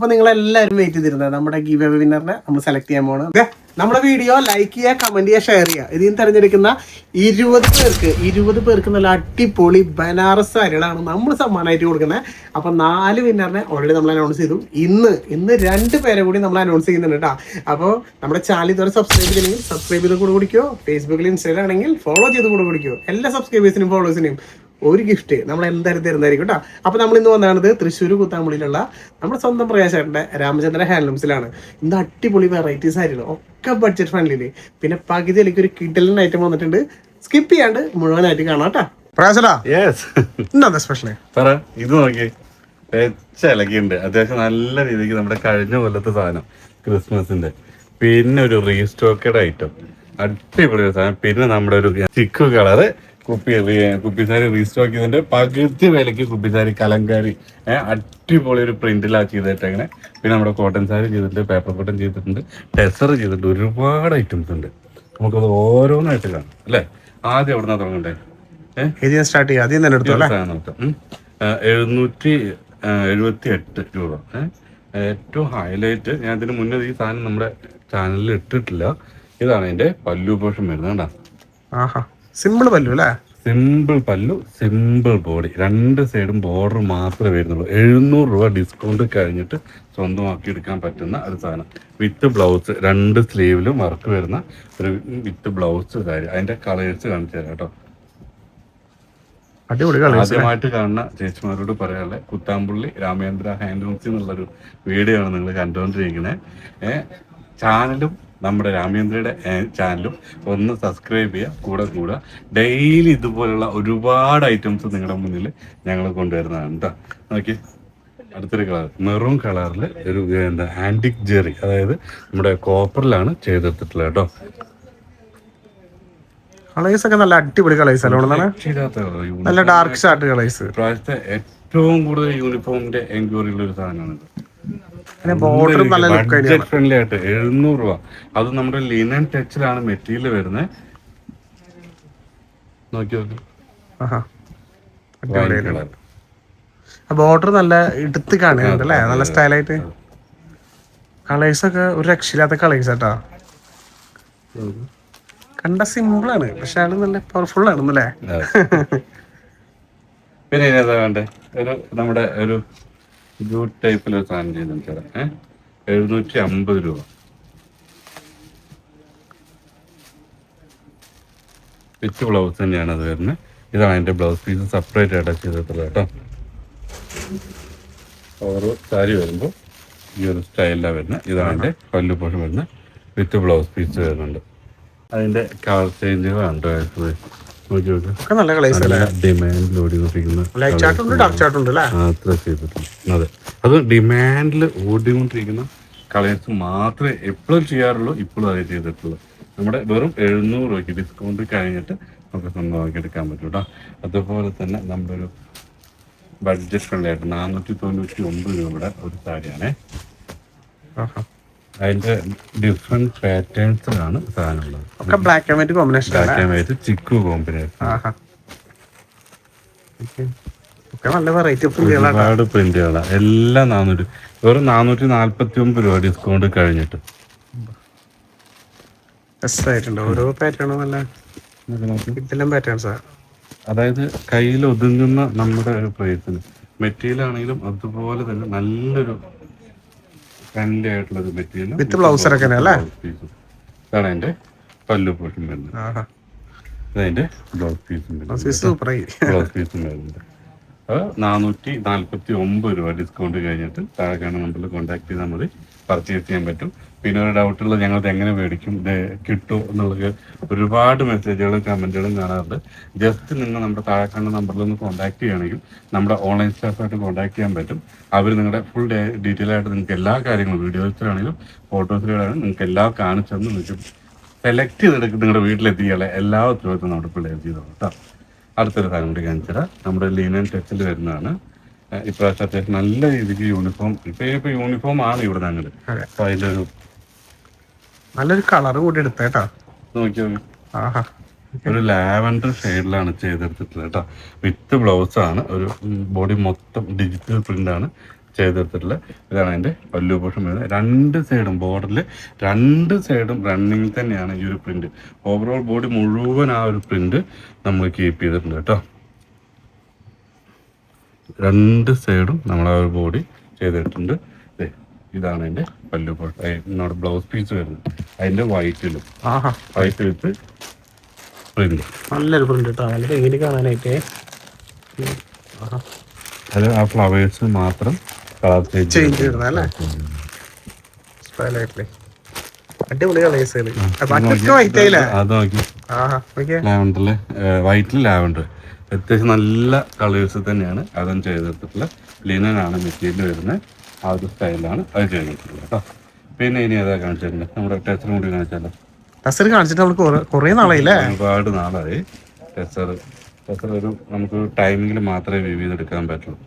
അപ്പൊ നിങ്ങൾ എല്ലാവരും വെയിറ്റ് ചെയ്തിരുന്നത് നമ്മുടെ ഗീവ് അവേ വിന്നറിനെ നമ്മൾ സെലക്ട് ചെയ്യാൻ പോകണം ദേ, നമ്മുടെ വീഡിയോ ലൈക്ക് ചെയ്യുക കമന്റ് ചെയ്യുക ഷെയർ ചെയ്യുക. ഇതിൽ നിന്ന് തിരഞ്ഞെടുക്കുന്ന ഇരുപത് പേർക്ക് ഇരുപത് പേർക്ക് നല്ല അടിപൊളി ബനാറസ് സാരികളാണ് നമ്മൾ സമ്മാനമായിട്ട് കൊടുക്കുന്നത്. അപ്പൊ നാല് വിന്നറിനെ ഓൾറെഡി നമ്മൾ അനൗൺസ് ചെയ്തു. ഇന്ന് ഇന്ന് രണ്ട് പേരെ കൂടി നമ്മൾ അനൗൺസ് ചെയ്യുന്നുണ്ട് കേട്ടോ. അപ്പോൾ നമ്മുടെ ചാനൽ ഇതുവരെ സബ്സ്ക്രൈബ് ചെയ്തില്ലെങ്കിൽ സബ്സ്ക്രൈബ് ചെയ്ത് കൂടെ കുടിക്കോ. ഫേസ്ബുക്കിൽ ഇൻസ്റ്റാഗ്രാം ആണെങ്കിൽ ഫോളോ ചെയ്ത് കൂടെ കുടിക്കോ. എല്ലാ സബ്സ്ക്രൈബേഴ്സിനും ഫോളോവേഴ്സിനും ഒരു ഗിഫ്റ്റ് നമ്മൾ എന്തായാലും തരുന്നതായിരിക്കും കേട്ടോ. അപ്പൊ നമ്മൾ ഇന്ന് വന്നാണത് തൃശ്ശൂർ കുത്താമ്പുള്ളിയിലുള്ള നമ്മുടെ സ്വന്തം പ്രയാസേട്ടന്റെ രാമചന്ദ്ര ഹാൻഡ്ലൂംസിലാണ് ഇന്ന് അടിപൊളി വെറൈറ്റീസ് ആയിരുന്നു. ഒക്കെ ബഡ്ജറ്റ് ഫ്രണ്ട്ലി പിന്നെ പകുതി എനിക്ക് ഒരു കിഡലിൻ ഐറ്റം വന്നിട്ടുണ്ട്. സ്കിപ്പ് ചെയ്യാണ്ട് മുഴുവനായിട്ട് കാണാം കേട്ടോ. പ്രകാശടാ യെസ് സ്പെഷ്യൽ പറ ഇത് നോക്കി. വെച്ച ഇലക്കിണ്ട്. അത്യാവശ്യം നല്ല രീതിക്ക് നമ്മുടെ കഴിഞ്ഞ കൊല്ലത്തെ സാധനം ക്രിസ്മസിന്റെ. പിന്നെ ഒരു റീസ്റ്റോക്കഡ് ഐറ്റം അടിപൊളി സാധനം. പിന്നെ നമ്മുടെ ഒരു ചിക്കു കളറ് കുപ്പി കുപ്പിസാരി റീസ്റ്റോക്ക് ചെയ്തിട്ട് പകുതി വിലക്ക് കുപ്പിസാരി കലങ്കാരി അടിപൊളി ഒരു പ്രിന്റിലാ ചെയ്തിട്ടങ്ങനെ പിന്നെ നമ്മുടെ കോട്ടൺ സാരി ചെയ്തിട്ടുണ്ട് പേപ്പർ കോട്ടൺ ചെയ്തിട്ടുണ്ട് ടെസർ ചെയ്തിട്ടുണ്ട് ഒരുപാട് ഐറ്റംസ് ഉണ്ട്. നമുക്കത് ഓരോന്നായിട്ട് കാണാം അല്ലേ? ആദ്യം എവിടെ നിന്നാ തുടങ്ങണ്ടേ ഏഹ് സ്റ്റാർട്ട് ചെയ്യാം. ആദ്യം തന്നെ. എഴുന്നൂറ്റി എഴുപത്തി എട്ട് രൂപ. ഏറ്റവും ഹൈലൈറ്റ് ഞാൻ ഇതിന് മുന്നേ ഈ സാധനം നമ്മുടെ ചാനലിൽ ഇട്ടിട്ടില്ല. ഇതാണ് അതിന്റെ പല്ലു പോഷൻ വരുന്നത് കേട്ടോ ആഹാ. സിമ്പിൾ പല്ലു അല്ലേ? സിമ്പിൾ പല്ലു സിമ്പിൾ ബോഡി. രണ്ട് സൈഡും ബോർഡർ മാത്രമേ വരുന്നുള്ളൂ. എഴുന്നൂറ് രൂപ ഡിസ്കൗണ്ട് കഴിഞ്ഞിട്ട് സ്വന്തമാക്കി എടുക്കാൻ പറ്റുന്ന ഒരു സാധനം. വിത്ത് ബ്ലൗസ് രണ്ട് സ്ലീവിലും വർക്ക് വരുന്ന ഒരു വിത്ത് ബ്ലൗസ് കാര്യം അതിന്റെ കളേഴ്സ് കാണിച്ചു തരാം കേട്ടോ. ആദ്യമായിട്ട് കാണുന്ന ചേച്ചിമാരോട് പറയാനുള്ള കുത്താമ്പുള്ളി രാമേന്ദ്ര ഹാൻഡ്ലൂംസ് എന്നുള്ളൊരു വീഡിയോ ആണ് നിങ്ങൾ കണ്ടുകൊണ്ടിരിക്കുന്നത്. ചാനലും നമ്മുടെ രാമേന്ദ്രയുടെ ചാനലും ഒന്ന് സബ്സ്ക്രൈബ് ചെയ്യുക കൂടെ കൂടെ ഡെയിലി ഇതുപോലുള്ള ഒരുപാട് ഐറ്റംസ് നിങ്ങളുടെ മുന്നിൽ ഞങ്ങൾ കൊണ്ടുവരുന്നതാണ് കേട്ടോ നോക്കി അടുത്തൊരു കളർ മെറൂൺ കളറിൽ ഒരു എന്താ ആന്റിക് ജെറി അതായത് നമ്മുടെ കോപ്പറിലാണ് ചെയ്തെടുത്തിട്ടുള്ളത് കേട്ടോ കളേഴ്സ് ഒക്കെ നല്ല അടിപൊളി കളേഴ്സ് അല്ലേ. നല്ല ഡാർക്ക് ഷാർട്ട് കളേഴ്സ് ഏറ്റവും കൂടുതൽ യൂണിഫോമിന്റെ എൻക്വയറി ഉള്ള ഒരു സാധനമാണ് ബഡ്ജറ്റ് ഫ്രണ്ട്ലി ആയിട്ട് എഴുന്നൂറ് രൂപ. അത് നമ്മുടെ ലിനൻ ടച്ചിലാണ് മെറ്റീരിയൽ വരുന്നത് നോക്കി നോക്കി. ബോർഡർ നല്ല എടുത്ത് കാണുന്നുണ്ട് അല്ലേ? നല്ല സ്റ്റൈലായിട്ട് കളേഴ്സ് ഒക്കെ ഒരു രക്ഷയില്ലാത്ത കളേഴ്സ് ആട്ടാ. കണ്ട സിമ്പിൾ ആണ്. പക്ഷെ അത് നല്ല പവർഫുൾ ആണെന്നല്ലേ? പിന്നെ വേണ്ടേ? ഒരു നമ്മുടെ ഒരു ജൂട്ട് ടൈപ്പിൽ ഒരു സാധനം ചെയ്ത് തരാം ഏഹ് എഴുന്നൂറ്റി അമ്പത് രൂപ. വിത്ത് ബ്ലൗസ് തന്നെയാണ് അത് വരുന്നത്. ഇതാണ് അതിന്റെ ബ്ലൗസ് പീസ്. സെപ്പറേറ്റ് ആയിട്ടാണ് ചെയ്തിട്ടുള്ളത് കേട്ടോ. ഓരോ സാരി വരുമ്പോൾ ഈ ഒരു സ്റ്റൈലിലാണ് വരുന്നത്. ഇതാണ് അതിന്റെ പല്ലു പോഷൻ വരുന്നത്. വിത്ത് ബ്ലൗസ് പീസ് വരുന്നുണ്ട്. അതിന്റെ കളർ ചേഞ്ചുകളാണ് ഒക്കെ നല്ല കളേഴ്സ് അല്ലേ? ഡിമാൻഡിൽ ഓടിക്കൊണ്ടിരിക്കുന്ന ലൈറ്റ് ചാർട്ട് ഉണ്ട് ഡാർക്ക് ചാർട്ട് ഉണ്ട് അല്ലേ? അത്ര ചെയ്തിട്ടുണ്ട് അതെ. അത് ഡിമാൻഡിൽ ഓടിക്കൊണ്ടിരിക്കുന്ന കളേഴ്സ് മാത്രമേ എപ്പോഴും ചെയ്യാറുള്ളൂ ഇപ്പോഴും അതേ ചെയ്തിട്ടുള്ളൂ. നമ്മുടെ വെറും എഴുന്നൂറ് രൂപയ്ക്ക് ഡിസ്കൗണ്ട് കഴിഞ്ഞിട്ട് നമുക്ക് സ്വന്തമാക്കി എടുക്കാൻ പറ്റും കേട്ടോ അതുപോലെ തന്നെ നമ്മുടെ ഒരു ബഡ്ജറ്റ് ഫ്രണ്ട്ലി ആയിട്ട് നാനൂറ്റി തൊണ്ണൂറ്റി ഒമ്പത് രൂപയുടെ ഒരു സാരിയാണേ. ആഹാ. അതിന്റെ ഡിഫറെന്റ് പാറ്റേൺസിലാണ് സാധനമുള്ളത്. ഒക്കെ black and white combination black and white chikoo combination ഒക്കെ നല്ല വെറൈറ്റി പ്രിന്റുകളാണ് ഒരുപാട് പ്രിന്റുകളാണ് എല്ലാം നാനൂറ്റി വെറും നാനൂറ്റി നാല്പത്തി ഒമ്പത് രൂപ ഡിസ്കൗണ്ട് കഴിഞ്ഞിട്ട്. രസമായിട്ടുണ്ട് ഓരോ പാറ്റേണും നല്ല ഇതെല്ലാം പാറ്റേൺസാ അതായത് കയ്യിൽ ഒതുങ്ങുന്ന നമ്മുടെ ഒരു പ്രൈസിന് മെറ്റീരിയൽ ആണെങ്കിലും അതുപോലെ തന്നെ നല്ലൊരു ഫ്രണ്ട്ലി ആയിട്ടുള്ള ഒരു മെറ്റീരിയൽ വിത്ത് ബ്ലൗസർ ഒക്കെ അല്ലേ? ഇതാണ് അതിന്റെ പല്ലു പോഷൻ വരുന്നത്. അതിന്റെ ബ്ലൗസ് പീസും ബ്ലൗസ് പീസും വരുന്നുണ്ട് നാനൂറ്റി നാല്പത്തി ഒമ്പത് രൂപ ഡിസ്കൗണ്ട് കഴിഞ്ഞിട്ട് താഴെ കാണുന്ന നമ്പറിൽ കോൺടാക്ട് ചെയ്താൽ മതി. പർച്ചേസ് ചെയ്യാൻ പറ്റും. പിന്നെ ഒരു ഡൗട്ടുള്ള ഞങ്ങൾ എങ്ങനെ മേടിക്കും ഇത് കിട്ടുമോ എന്നുള്ളത് ഒരുപാട് മെസ്സേജുകളും കമന്റുകളും കാണാറുണ്ട്. ജസ്റ്റ് നിങ്ങൾ നമ്മുടെ താഴെ നമ്പറിൽ ഒന്ന് കോൺടാക്ട് ചെയ്യുകയാണെങ്കിൽ നമ്മുടെ ഓൺലൈൻ സ്റ്റാഫായിട്ട് കോൺടാക്ട് ചെയ്യാൻ പറ്റും. അവർ നിങ്ങളുടെ ഫുൾ ഡീറ്റെയിൽ ആയിട്ട് നിങ്ങൾക്ക് എല്ലാ കാര്യങ്ങളും വീഡിയോസിലാണെങ്കിലും ഫോട്ടോസിലാണെങ്കിലും നിങ്ങൾക്ക് എല്ലാം കാണിച്ചു തന്ന് നിങ്ങൾക്ക് സെലക്ട് ചെയ്തെടുത്ത് നിങ്ങളുടെ വീട്ടിലെത്തിയാലേ എല്ലാ ഉത്തരവാദിത്വം നമ്മുടെ പിള്ളേർ ചെയ്തോളൂ കേട്ടോ അടുത്തൊരു കാര്യം കൂടി കാണിച്ചുതരാം നമ്മുടെ ലീനൻ ടെക്സിൽ വരുന്നതാണ്. ഇപ്രാവശ്യം അത്യാവശ്യം നല്ല രീതിക്ക് യൂണിഫോം ഇപ്പൊ ഇപ്പൊ യൂണിഫോം ആണ് ഇവിടെ ഞങ്ങൾ. അപ്പൊ അതിന്റെ ഒരു നല്ലൊരു കളർ കൂടി എടുത്തേട്ടാ ആഹാ. ഒരു ലാവൻഡർ ഷെയ്ഡിലാണ് ചെയ്തെടുത്തിട്ടുള്ളത് കേട്ടോ വിത്ത് ബ്ലൗസ് ആണ് ഒരു ബോഡി മൊത്തം ഡിജിറ്റൽ പ്രിന്റ് ആണ് ചെയ്തെടുത്തിട്ടുള്ളത്. ഇതാണ് അതിന്റെ പല്ലു പോഷൻ വരുന്നത്. രണ്ട് സൈഡും ബോർഡറിൽ രണ്ട് സൈഡും റണ്ണിങ് തന്നെയാണ് ഈ ഒരു പ്രിന്റ്. ഓവറോൾ ബോഡി മുഴുവൻ ആ ഒരു പ്രിന്റ് നമ്മൾ കീപ്പ് ചെയ്തിട്ടുണ്ട് കേട്ടോ രണ്ട് സൈഡും നമ്മൾ ആ ഒരു ബോഡി ചെയ്തിട്ടുണ്ട്. ഇതാണ് എന്റെ പല്ലു പോട്ട് എന്നോട് ബ്ലൗസ് പീസ് വരുന്നത് അതിന്റെ വൈറ്റിലും വൈറ്റ് വിത്ത് പ്രിന്റ് നല്ലൊരു പ്രിന്റ് കേട്ടോ നല്ല കാണാനായിട്ട്. അത് ആ ഫ്ലവേഴ്സ് മാത്രം കളർ ചേഞ്ച് അല്ലേ? അടിപൊളി ലാവൻഡറിൽ വൈറ്റിൽ ലാവൻഡർ അത്യാവശ്യം നല്ല കളേഴ്സ് തന്നെയാണ് അതും ചെയ്തെടുത്തിട്ടുള്ള ലിനൻ ആണ് മെറ്റീരിയൽ വരുന്നത്. ആ ഒരു സ്റ്റൈലാണ് അത് ചെയ്തിട്ടുള്ളത് കേട്ടോ. പിന്നെ ഇനി അതാ കാണിച്ചിട്ടുണ്ട് നമ്മുടെ ടെസ്റ്റർ കൂടി കാണിച്ചാലോ? ടെസ്റ്റർ കാണിച്ചിട്ട് നമ്മൾ കുറേ നാളായില്ലേ? ഒരുപാട് നാളായി. ടെസ്റ്റർ ടെസ്റ്റർ ഒരു നമുക്ക് ടൈമിങ്ങിൽ മാത്രമേ വ്യൂ ചെയ്തെടുക്കാൻ പറ്റുള്ളൂ.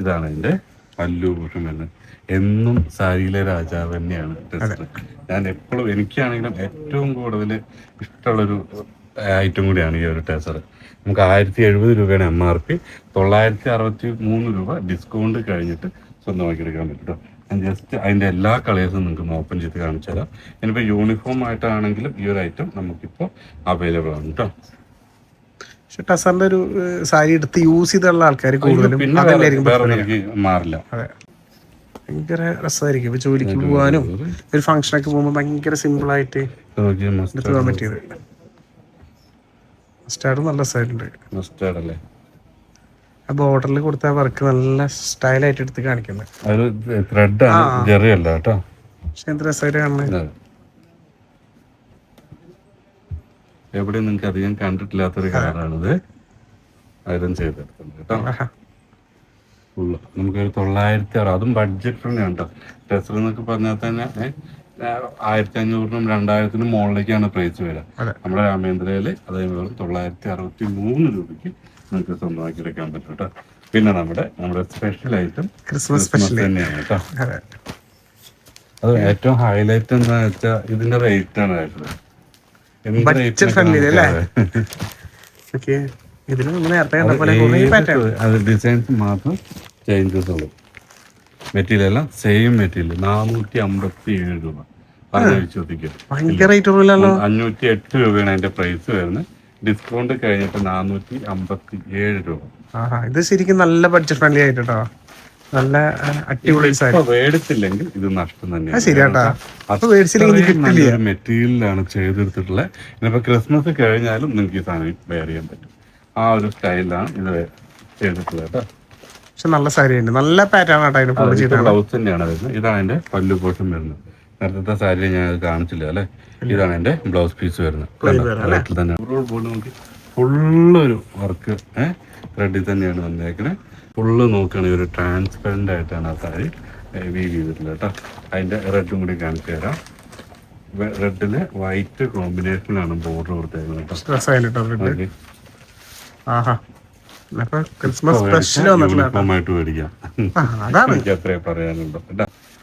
ഇതാണ് എന്റെ പല്ലു പൂഷൻ വരുന്നത് എന്നും സാരിയിലെ രാജാവ് തന്നെയാണ് ടെസ്റ്റർ ഞാൻ എപ്പോഴും എനിക്കാണെങ്കിലും ഏറ്റവും കൂടുതൽ ഇഷ്ടമുള്ളൊരു ഐറ്റം കൂടിയാണ് ഈ ഒരു ടേസർ നമുക്ക് ആയിരത്തി എഴുപത് രൂപയാണ് എം ആർ പി തൊള്ളായിരത്തി അറുപത്തി മൂന്ന് രൂപ ഡിസ്കൗണ്ട് കഴിഞ്ഞിട്ട് സ്വന്തമാക്കി എടുക്കാൻ പറ്റും കേട്ടോ ഞാൻ ജസ്റ്റ് അതിന്റെ എല്ലാ കളേഴ്സും നിങ്ങൾക്ക് ഓപ്പൺ ചെയ്ത് കാണിച്ചു തരാം. ഇനിയിപ്പോൾ യൂണിഫോം ആയിട്ടാണെങ്കിലും ഈ ഒരു ഐറ്റം നമുക്കിപ്പോൾ അവൈലബിൾ ആണ് കേട്ടോ പക്ഷെ ടെസറിന്റെ ഒരു സാരി എടുത്ത് യൂസ് ചെയ്തുള്ള ആൾക്കാർ കൂടുതലും മാറില്ല. ഭയങ്കര രസമായിരിക്കും. ഇപ്പൊ ജോലിക്ക് പോകാനും ഒരു ഫംഗ്ഷനൊക്കെ പോകുമ്പോൾ ഭയങ്കര സിമ്പിൾ ആയിട്ട് എടുത്ത് പോകാൻ പറ്റിയത് സ്റ്റാർട്ട് നല്ല സ്റ്റൈലുണ്ട് മസ്റ്റാർഡ് അല്ലേ? ആ ബോർഡറിൽ കൊടുത്ത വർക്ക് നല്ല സ്റ്റൈലായിട്ട് എടുത്ത് കാണിക്കുന്നത് അത് ആണ് ജെറി അല്ല കേട്ടോ. പക്ഷെ എന്ത് രസമായിട്ട് കാണുന്നത് എവിടെ നിങ്ങൾക്ക് അധികം കണ്ടിട്ടില്ലാത്തൊരു കാറാണിത് ഐറൺ ചെയ്തെടുക്കുന്നത് കേട്ടോ. ഫുള്ള് നമുക്കൊരു തൊള്ളായിരത്തി അറുപത്. അതും ബഡ്ജറ്റ് തന്നെയാണ് കേട്ടോ. ടെസ്റ്റർ എന്നൊക്കെ പറഞ്ഞാൽ തന്നെ ആയിരത്തി അഞ്ഞൂറിനും രണ്ടായിരത്തിനും മുകളിലേക്കാണ് പ്രൈസ് വരിക. നമ്മുടെ നമ്മുടെ രാമേന്ദ്രയിൽ അതേപോലെ തൊള്ളായിരത്തി അറുപത്തി മൂന്ന് രൂപയ്ക്ക് നിങ്ങൾക്ക് സ്വന്തമാക്കി എടുക്കാൻ പറ്റും കേട്ടോ. പിന്നെ നമ്മുടെ നമ്മുടെ സ്പെഷ്യൽ ഐറ്റം ക്രിസ്മസ് സ്പെഷ്യൽ തന്നെയാണ് കേട്ടോ. അതെ. ഏറ്റവും ഹൈലൈറ്റ് എന്താ വെച്ചാൽ ഇതിന്റെ റേറ്റ് ആണ് ആയിട്ടുള്ളത് ഡിസൈൻസ് മാത്രം ചേഞ്ചസ് ഉള്ളൂ. മെറ്റീരിയൽ അല്ല സെയിം മെറ്റീരിയൽ. നാനൂറ്റി അമ്പത്തി ഏഴ് രൂപ അതിനഴിച്ച് ഒത്തിക്കുക ഭയങ്കര റേറ്റ് കുറവില്ലല്ലോ അഞ്ഞൂറ്റി എട്ട് രൂപയാണ് അതിന്റെ പ്രൈസ് വരുന്നത്. ഡിസ്കൗണ്ട് കഴിഞ്ഞിട്ട് നാനൂറ്റി അമ്പത്തി ഏഴ് രൂപ ഇത് ശരിക്കും നല്ല ബഡ്ജറ്റ് ഫ്രണ്ട്ലി ആയിട്ടോ നല്ല അടിപൊളി മേടിച്ചില്ലെങ്കിൽ ഇത് നഷ്ടം തന്നെയാണ്. ശരിയാട്ടാ. അപ്പൊ മേടിച്ചില്ലെങ്കിൽ അത്രയും നല്ലൊരു മെറ്റീരിയലാണ് ചെയ്തെടുത്തിട്ടുള്ളത് ഇനിയിപ്പോ ക്രിസ്മസ് കഴിഞ്ഞാലും നിങ്ങൾക്ക് ഈ സാധനം വെയർ ചെയ്യാൻ പറ്റും. ആ ഒരു സ്റ്റൈലാണ് ഇത് ചെയ്തിട്ടുള്ളത്. കേട്ടോ പക്ഷെ നല്ല സാരി ഉണ്ട് നല്ല പാറ്റേൺ ആട്ടോ അതിന് പുള്ളി ചെയ്ത് ബ്ലൗസ് തന്നെയാണ് വരുന്നത്. ഇതാണ് എന്റെ പല്ലു പോഷൻ വരുന്നത്. നേരത്തെ സാരി ഞാൻ കാണിച്ചില്ല അല്ലെ? ഇതാണ് എന്റെ ബ്ലൗസ് പീസ് വരുന്നത്. തന്നെ ഫുള്ളൊരു വർക്ക് ഏഹ് റെഡി തന്നെയാണ്. വന്നേക്കണേ. ഫുള്ള് നോക്കുകയാണെങ്കിൽ ഒരു ട്രാൻസ്പെറന്റ് ആയിട്ടാണ് ആ സാരി വീവ് ചെയ്തിട്ടുള്ളത് കേട്ടോ. അതിന്റെ റെഡും കൂടി കാണിച്ചു തരാം. റെഡിൽ വൈറ്റ് കോമ്പിനേഷനിലാണ് ബോർഡർ കൊടുത്തേക്കുന്നത് കേട്ടോ. അപ്പൊ ക്രിസ്മസ് സ്പെഷ്യൽ വന്നിട്ടില്ല യൂണിഫോം ആയിട്ട് മേടിക്കാം. എനിക്ക് അത്രേ പറയാനുള്ളൂ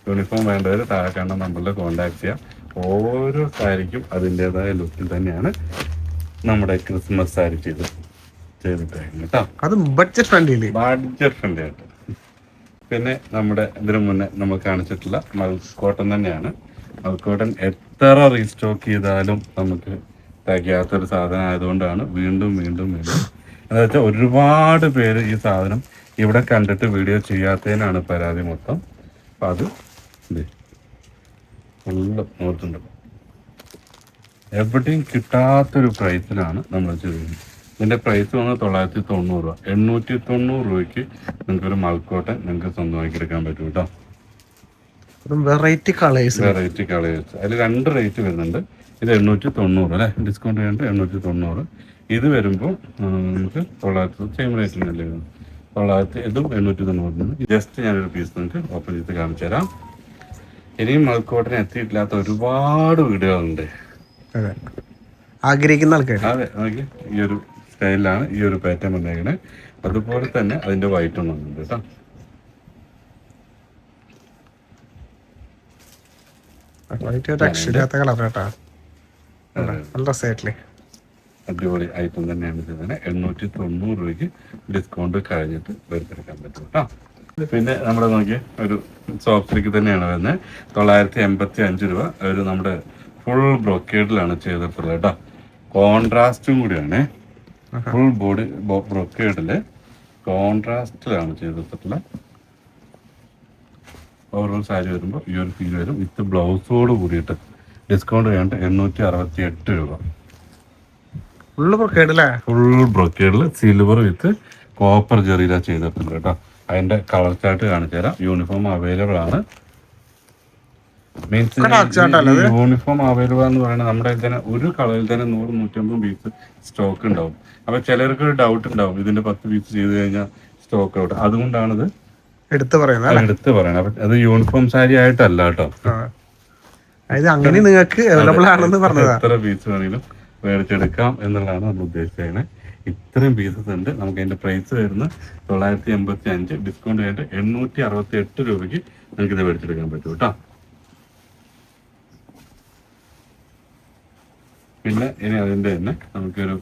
യൂണിഫോം വേണ്ടവർ താഴെ കാണുന്ന നമ്പറിൽ കോണ്ടാക്ട് ചെയ്യാം. ഓരോ സാരിക്കും അതിന്റെതായ ലുക്കിൽ തന്നെയാണ് നമ്മുടെ ക്രിസ്മസ് സാരി ചെയ്ത് ചെയ്തിട്ടേക്കുന്നത് കേട്ടോ. അത് ബഡ്ജറ്റ് ഫ്രണ്ട്ലി ബഡ്ജറ്റ് ഫ്രണ്ട്ലി ആയിട്ട്. പിന്നെ നമ്മുടെ ഇതിനു മുന്നേ നമ്മൾ കാണിച്ചിട്ടുള്ള മൽക്കോട്ടൻ തന്നെയാണ്. മൽക്കോട്ടൻ എത്ര റീസ്റ്റോക്ക് ചെയ്താലും നമുക്ക് തികയാത്തൊരു സാധനം ആയതുകൊണ്ടാണ് വീണ്ടും വീണ്ടും വീണ്ടും വെച്ചാൽ ഒരുപാട് പേര് ഈ സാധനം ഇവിടെ കണ്ടിട്ട് വീഡിയോ ചെയ്യാത്തതിനാണ് പരാതി മൊത്തം. അപ്പം അത് ഫുള്ള് നോർത്തുണ്ട്. എവിടെയും കിട്ടാത്തൊരു പ്രൈസിലാണ് നമ്മൾ ചെയ്യുന്നത്. ഇതിന്റെ പ്രൈസ് വന്ന് തൊള്ളായിരത്തി തൊണ്ണൂറ് രൂപ. എണ്ണൂറ്റി തൊണ്ണൂറ് രൂപയ്ക്ക് നിങ്ങൾക്ക് ഒരു മൽക്കോട്ടൻ നിങ്ങൾക്ക് സ്വന്തമാക്കി എടുക്കാൻ പറ്റും കേട്ടോ. Variety colours. Variety colours. അതിൽ രണ്ട് റേറ്റ് വരുന്നുണ്ട്. ഇത് എണ്ണൂറ്റി തൊണ്ണൂറ് അല്ലേ? ഡിസ്കൗണ്ട് ചെയ്യേണ്ട എണ്ണൂറ്റി തൊണ്ണൂറ് ഇത് വരുമ്പോൾ നമുക്ക് തൊള്ളായിരത്തി സെയിം റേറ്റിന് അല്ലേ? തൊള്ളായിരത്തി ഇതും എണ്ണൂറ്റി തൊണ്ണൂറ് ജസ്റ്റ് ഞാനൊരു പീസ് നിങ്ങൾക്ക് ഓപ്പൺ ചെയ്ത് കാണിച്ചു തരാം. ഇനിയും മൾക്കോട്ടിന് എത്തിയിട്ടില്ലാത്ത ഒരുപാട് വീടുകളുണ്ട്. ആഗ്രഹിക്കുന്ന ആൾക്കാർ അതെ നോക്കി ഈ ഒരു സ്റ്റൈലിലാണ് ഈ ഒരു പാറ്റേൺ വന്നേക്കണേ. അതുപോലെ തന്നെ അതിന്റെ വൈറ്റും വന്നിട്ടുണ്ട് കേട്ടോ. വൈറ്റ് രക്ഷയില്ലാത്ത കളർ കേട്ടാ നല്ല രസമായിട്ടില്ലേ അടിപൊളി ഐറ്റം തന്നെയാണ് തന്നെ. എണ്ണൂറ്റി തൊണ്ണൂറ് രൂപയ്ക്ക് ഡിസ്കൗണ്ട് കഴിഞ്ഞിട്ട് എടുക്കാൻ പറ്റും കേട്ടോ. പിന്നെ നമ്മുടെ നോക്കിയ ഒരു സോഫ്റ്റിലേക്ക് തന്നെയാണ് വരുന്നത്. തൊള്ളായിരത്തി എൺപത്തി അഞ്ച് രൂപ. ഒരു നമ്മുടെ ഫുൾ ബ്രോക്കേഡിലാണ് ചെയ്തിട്ടുള്ളത് കേട്ടോ. കോൺട്രാസ്റ്റും കൂടിയാണ്. ഫുൾ ബോഡി ബ്രോക്കേഡിൽ കോൺട്രാസ്റ്റിലാണ് ചെയ്തിട്ടുള്ളത്. ഓവറോൾ സാരി വരുമ്പോൾ ഈ ഒരു ഫീൽ വരും. വിത്ത് ബ്ലൗസോട് കൂടിയിട്ട്. ഡിസ്കൗണ്ട് കഴിഞ്ഞിട്ട് എണ്ണൂറ്റി അറുപത്തി എട്ട് രൂപ ഫുള്ള് ബ്രൊക്കേഡല്ലേ ഫുൾ ബ്രൊക്കേഡിൽ സിൽവർ വിത്ത് കോപ്പർ ജെറിയില ചെയ്തിട്ടുണ്ട് കേട്ടോ അതിന്റെ കളർ ചാർട്ട് കാണിച്ചു തരാം. യൂണിഫോം അവൈലബിൾ ആണ്. മീൻസ് യൂണിഫോം അവൈലബിൾ എന്ന് പറയുന്നത് നമ്മുടെ ഇതിന് ഒരു കളറിൽ തന്നെ നൂറ് നൂറ്റമ്പത് പീസ് സ്റ്റോക്ക് ഉണ്ടാവും. അപ്പൊ ചിലർക്ക് ഒരു ഡൗട്ട് ഉണ്ടാവും. ഇതിന്റെ പത്ത് പീസ് ചെയ്ത് കഴിഞ്ഞാൽ സ്റ്റോക്ക് ഔട്ട് ഇത് എടുത്ത് പറയുന്നത് എടുത്ത് അപ്പൊ അത് യൂണിഫോം സാരി ആയിട്ടല്ല കേട്ടോ. അതായത് അങ്ങനെ നിങ്ങൾക്ക് അവൈലബിൾ ആണെന്ന് പറഞ്ഞതാ. എത്ര പീസ് വേണമെങ്കിലും മേടിച്ചെടുക്കാം എന്നുള്ളതാണ് നമ്മൾ ഉദ്ദേശിച്ചത് ഇത്രയും പീസസ് ഉണ്ട്. നമുക്ക് അതിന്റെ പ്രൈസ് വരുന്നത് തൊള്ളായിരത്തി എൺപത്തി അഞ്ച് ഡിസ്കൗണ്ട് കഴിഞ്ഞിട്ട് എണ്ണൂറ്റി അറുപത്തി എട്ട് രൂപയ്ക്ക് നിങ്ങൾക്ക് ഇത് മേടിച്ചെടുക്കാൻ പറ്റും കേട്ടോ. പിന്നെ ഇനി അതിന്റെ തന്നെ നമുക്കൊരു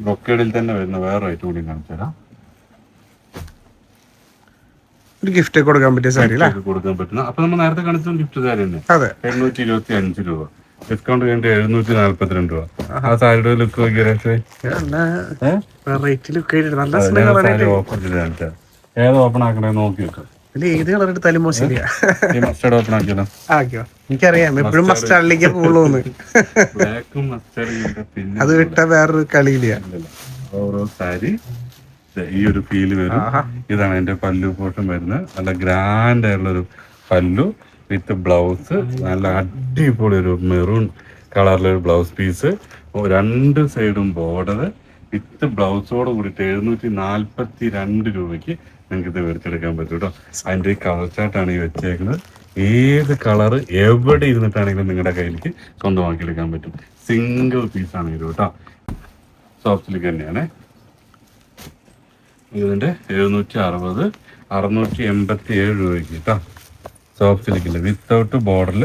ബ്രൊക്കേഡിൽ തന്നെ വരുന്ന വേറെ ഐറ്റം കൂടി കാണിച്ചു തരാം ഒരു ഗിഫ്റ്റ് കൊടുക്കാൻ പറ്റിയ സാരി കൊടുക്കാൻ പറ്റുന്ന അപ്പൊ നമ്മൾ നേരത്തെ കാണിച്ച ഗിഫ്റ്റ് സാരി തന്നെ അതെ. എണ്ണൂറ്റി ഇരുപത്തി അഞ്ച് രൂപ. ഡിസ്കൗണ്ട് കഴിഞ്ഞിട്ട് എഴുന്നൂറ്റി നാല്പത്തിരണ്ട് രൂപ ആ സാരിയുടെ ലുക്ക് നോക്കി രക്ഷേ വെറൈറ്റി ലുക്ക് ആയിട്ട് നല്ല രസം കാണാനായിട്ട് ഓപ്പൺ ചെയ്ത് കാണിച്ചാ ഏത് ഓപ്പൺ ആക്കണേ നോക്കി വെക്കാം. ഏത് കളർ എടുത്താലും മോശമില്ല. ഈ മസ്റ്റർഡ് ഓപ്പൺ ആക്കിയാലോ ആക്കിയോ? എനിക്കറിയാം. എപ്പോഴും മസ്റ്റാർഡിലേക്ക് പോകുള്ളൂന്ന്. അത് വിട്ട വേറൊരു കളിയില്ല. ഓരോ സാരി ഈ ഒരു ഫീൽ വരും. ഇതാണ് എന്റെ പല്ലു പോട്ടും വരുന്നത്. നല്ല ഗ്രാൻഡ് ആയിട്ടുള്ള ഒരു പല്ലു വിത്ത് ബ്ലൗസ് നല്ല അടിപൊളി ഒരു മെറൂൺ കളറിലൊരു ബ്ലൗസ് പീസ് രണ്ട് സൈഡും ബോർഡർ വിത്ത് ബ്ലൗസോട് കൂടിയിട്ട് എഴുന്നൂറ്റി നാൽപ്പത്തി രണ്ട് രൂപയ്ക്ക് നിങ്ങൾക്ക് ഇത് മേടിച്ചെടുക്കാൻ പറ്റും കേട്ടോ അതിന്റെ ഈ കളർ ചാർട്ടാണ് ഈ വെച്ചേക്കുന്നത്. ഏത് കളർ എവിടെ ഇരുന്നിട്ടാണെങ്കിലും നിങ്ങളുടെ കയ്യിലേക്ക് സ്വന്തമാക്കിയെടുക്കാൻ പറ്റും. സിംഗിൾ പീസാണ് ഇത് കേട്ടോ സോഫ്റ്റ് സിൽക്ക് തന്നെയാണ്. ഇതിന്റെ എഴുന്നൂറ്റി അറുപത് അറുന്നൂറ്റി എൺപത്തി ഏഴ് രൂപയ്ക്ക് കേട്ടോ സോഫ്റ്റ് സിൽക്കിൽ വിത്തൗട്ട് ബോർഡറിൽ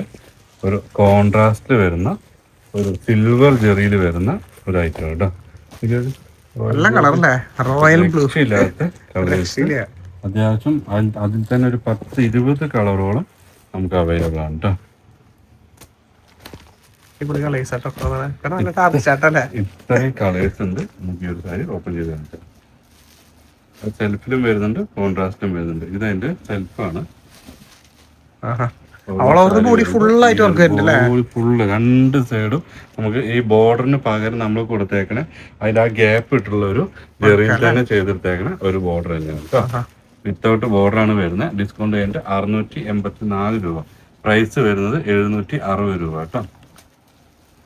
ഒരു കോൺട്രാസ്റ്റ് വരുന്ന ഒരു സിൽവർ ജെറിയിൽ വരുന്ന ഒരു ഐറ്റം കേട്ടോ രക്ഷയില്ലാത്ത കളേഴ്സ് അത്യാവശ്യം അതിൽ- തന്നെ ഒരു പത്ത് ഇരുപത് കളറോളം നമുക്ക് അവൈലബിൾ ആണ് കേട്ടോ ഇത്രയും കളേഴ്സ് ഉണ്ട്. നമുക്ക് ഈ ഒരു സാരി ഓപ്പൺ ചെയ്ത് കാണിക്കാം. സെൽഫിലും വരുന്നുണ്ട് കോൺട്രാസ്റ്റും വരുന്നുണ്ട്. ഇത് അതിന്റെ സെൽഫാണ് ബോഡി ഫുള്ള് രണ്ട് സൈഡും നമുക്ക് ഈ ബോർഡറിന് പകരം നമ്മൾ കൊടുത്തേക്കണ അതിൽ ആ ഗ്യാപ്പ് ഇട്ടുള്ള ഒരു ജെറിയിൽ തന്നെ ചെയ്തെടുത്തേക്കണ ഒരു ബോർഡർ തന്നെയാണ് കേട്ടോ. വിത്തൗട്ട് ബോർഡർ ആണ് വരുന്നത്. ഡിസ്കൗണ്ട് കഴിഞ്ഞിട്ട് അറുന്നൂറ്റി എൺപത്തി നാല് രൂപ. പ്രൈസ് വരുന്നത് എഴുന്നൂറ്റി അറുപത് രൂപ കേട്ടോ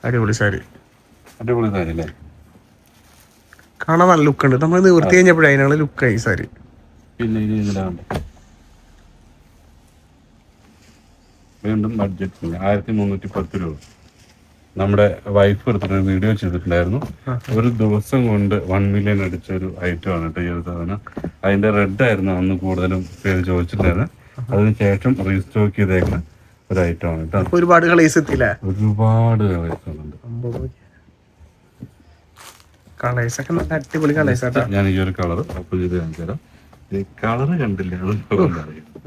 അടിപൊളി സാരി. അടിപൊളി സാരി അല്ലേ? കാണാൻ നല്ല ലുക്ക് ഉണ്ട്. നമ്മൾ നിവൃത്തി കഴിഞ്ഞപ്പോഴേ അതിനുള്ള ലുക്കായി സാരി. പിന്നെ വീണ്ടും ബഡ്ജറ്റ് ആയിരത്തി മുന്നൂറ്റി പത്ത് രൂപ. നമ്മുടെ വൈഫ് എടുത്തിട്ട് വീഡിയോ ചെയ്തിട്ടുണ്ടായിരുന്നു. ഒരു ദിവസം കൊണ്ട് വൺ മില്യൺ അടിച്ച ഒരു ഐറ്റം ആണ് കേട്ടോ ഈ ഒരു സാധനം. അതിന്റെ റെഡ് ആയിരുന്നു അന്ന് കൂടുതലും പേര് ചോദിച്ചിട്ടുണ്ടായിരുന്നത് അതിന് ശേഷം റീസ്റ്റോക്ക് ചെയ്തേക്കുന്ന ഒരു ഐറ്റം ആണ് കേട്ടോ. ഒരുപാട് കളേഴ്സ് എത്തില്ല ഒരുപാട് കളേഴ്സുകളുണ്ട് കളേഴ്സ് ഒക്കെ നല്ല അടിപൊളി കളേഴ്സ് ഞാൻ ഈ ഒരു കളർ ഓപ്പൺ ചെയ്ത് കാണിച്ചു തരാം. കളർ കണ്ടില്ല?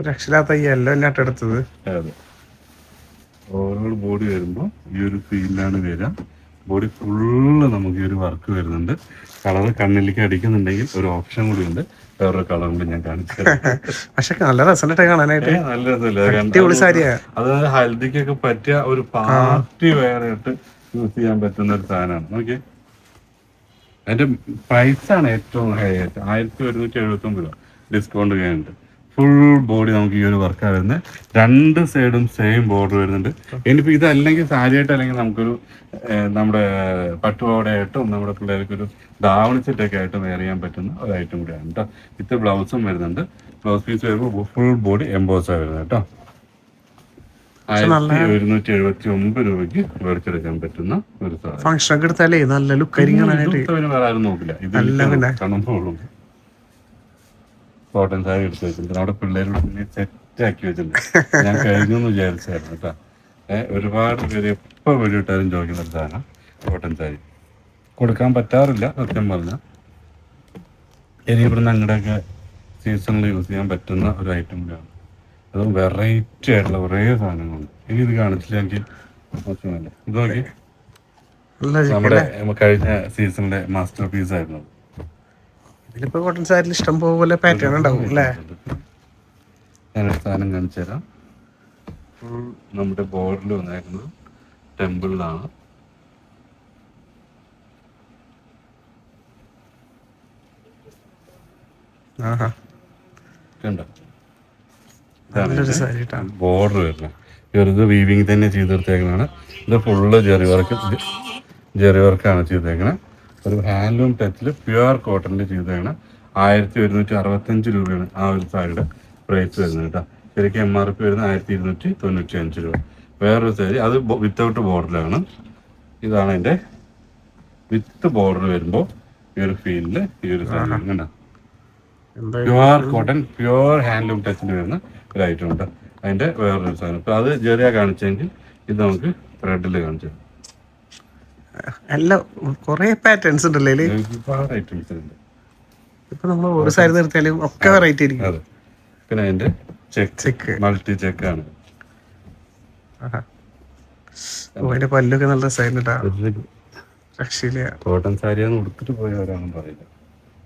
രക്ഷയില്ലാത്ത യെല്ലോ എന്നാട്ട് എടുത്തത്? അതെ. ഓവറോൾ ബോഡി വരുമ്പോൾ ഈ ഒരു ഫീലിലാണ് വരിക. ബോഡി ഫുള്ള് നമുക്ക് ഈ ഒരു വർക്ക് വരുന്നുണ്ട്. കളർ കണ്ണിലേക്ക് അടിക്കുന്നുണ്ടെങ്കിൽ ഒരു ഓപ്ഷൻ കൂടി ഉണ്ട്. വേറൊരു കളർ കൂടി ഞാൻ കാണിച്ചു പക്ഷെ നല്ല രസമുണ്ട് കാണാനായിട്ട്. നല്ല രസമല്ലേ. അത് കണ്ട- അടിപൊളി ഹൽദിക്കൊക്കെ പറ്റിയ ഒരു പാർട്ടി വെയർ ആയിട്ട് യൂസ് ചെയ്യാൻ പറ്റുന്ന ഒരു സാധനമാണ്. നോക്കിയേ. അതിന്റെ പ്രൈസ് ആണ് ഏറ്റവും ഹൈ ആയിട്ട്. ആയിരത്തി ഒരുന്നൂറ്റി എഴുപത്തി ഒമ്പത് രൂപ ഡിസ്കൗണ്ട് കഴിഞ്ഞിട്ട് ഫുൾ ബോഡി നമുക്ക് ഈ ഒരു വർക്കാണ് വരുന്നത്. രണ്ട് സൈഡും സെയിം ബോർഡർ വരുന്നുണ്ട്. ഇനിയിപ്പോ ഇതല്ലെങ്കിൽ സാരിയായിട്ട് അല്ലെങ്കിൽ നമുക്കൊരു നമ്മുടെ പട്ടുപാവടയായിട്ടും നമ്മുടെ പിള്ളേർക്ക് ഒരു ധാവണി ആയിട്ട് വെയർ ചെയ്യാൻ പറ്റുന്ന ഒരു ഐറ്റം കൂടിയാണ് കേട്ടോ ഇത്ര ബ്ലൗസും വരുന്നുണ്ട്. ബ്ലൗസ് പീസ് വരുമ്പോൾ ഫുൾ ബോഡി എംബോസാണ് വരുന്നത് കേട്ടോ ആയിരത്തി ഒരുന്നൂറ്റി എഴുപത്തി ഒമ്പത് രൂപയ്ക്ക് മേടിച്ചെടുക്കാൻ പറ്റുന്ന ഒരു സാധനം. ഫംഗ്ഷൻ ഒക്കെ എടുത്താലേ നല്ല കാണാനായിട്ട്. ഇതൊക്കെ വേറെ ആരും നോക്കില്ല. ഇത് കാണുമ്പോഴുള്ളൂ കോട്ടൺ സാരി എടുത്ത് വെച്ചിട്ടുണ്ട്. നമ്മുടെ പിള്ളേരോട് സെറ്റ് ആക്കി വെച്ചിട്ടുണ്ട്. ഞാൻ കഴിഞ്ഞു എന്ന് വിചാരിച്ചായിരുന്നു കേട്ടോ. ഏഹ് ഒരുപാട് പേര് എപ്പോൾ വെടിയിട്ടാലും ചോദിക്കുന്ന ഒരു സാധനം കോട്ടൺ സാരി. കൊടുക്കാൻ പറ്റാറില്ല സത്യം പറഞ്ഞാൽ ഇനി ഇവിടുന്ന് അങ്ങടെയൊക്കെ സീസണിൽ യൂസ് ചെയ്യാൻ പറ്റുന്ന ഒരു ഐറ്റം കൂടിയാണ്. അതും വെറൈറ്റി ആയിട്ടുള്ള കുറേ സാധനങ്ങളുണ്ട്. ഇനി ഇത് കാണിച്ചില്ല എനിക്ക്. മോശമല്ല ഇത് നോക്കി. നമ്മുടെ കഴിഞ്ഞ സീസണിലെ മാസ്റ്റർ പീസ് ആയിരുന്നു. ഞാൻ ഇതിലിപ്പോ കോട്ടൺ സാരിൽ ഇഷ്ടം പോലെ പാറ്റേൺ ഉണ്ടാവും അല്ലേ? ഞാനൊരു സാധനം കാണിച്ചു തരാം ഫുൾ നമ്മുടെ ബോർഡിൽ വന്നേക്കുന്നത് ടെമ്പിളിലാണ് ആഹാ. കണ്ടോ? നല്ലൊരു സാരി കേട്ടോ ബോർഡർ വരുന്നത് ചെറുത് വീവിങ് തന്നെ ചെയ്തെടുത്തേക്കുന്നതാണ് ഇത് ഫുള്ള് ജെറി വർക്ക് ജെറി വർക്കാണ് ചെയ്തേക്കുന്നത് ഒരു ഹാൻഡ്ലൂം ടച്ചിൽ പ്യുവർ കോട്ടണിൽ ചെയ്തേക്കണ. ആയിരത്തി ഒരുന്നൂറ്റി അറുപത്തഞ്ച് രൂപയാണ് ആ ഒരു സാരിയുടെ പ്രൈസ് വരുന്നത് കേട്ടോ. ശരിക്കും എം ആർ പി വരുന്നത് ആയിരത്തി ഇരുന്നൂറ്റി തൊണ്ണൂറ്റി അഞ്ച് രൂപ. വേറൊരു സാരി അത് വിത്തൗട്ട് ബോർഡറിലാണ് ഇതാണ് എന്റെ വിത്ത് ബോർഡർ വരുമ്പോൾ ഈ ഒരു ഫീലിൽ ഈ ഒരു സാരി കണ്ടോ? എന്താ പ്യുവർ കോട്ടൺ പ്യുവർ ഹാൻഡ്ലൂം ടച്ചിന്റെ വരുന്ന ഒരു ഐറ്റം ഉണ്ട് അതിന്റെ വേറൊരു സാധനം. ഇപ്പം അത് ചെറിയ കാണിച്ചെങ്കിൽ ഇത് നമുക്ക് ത്രെഡിൽ കാണിച്ചു അല്ല കുറേ പാറ്റേൺസ് ഉണ്ടല്ലേ ഇതിൽ? ഒരുപാട് ഐറ്റംസ് ഉണ്ട് ഇപ്പൊ നമ്മൾ ഒരു നിർത്തിയാലും ഒക്കെ വെറൈറ്റി ആയിരിക്കും. അതെ. പിന്നെ ചെക്ക് ചെക്ക് മൾട്ടി ചെക്കാണ് അതിന്റെ പല്ലൊക്കെ നല്ല കോട്ടൺ സാരിയാണ് ഉടുത്തിട്ട് പോയവരാണെന്ന് പറയില്ല.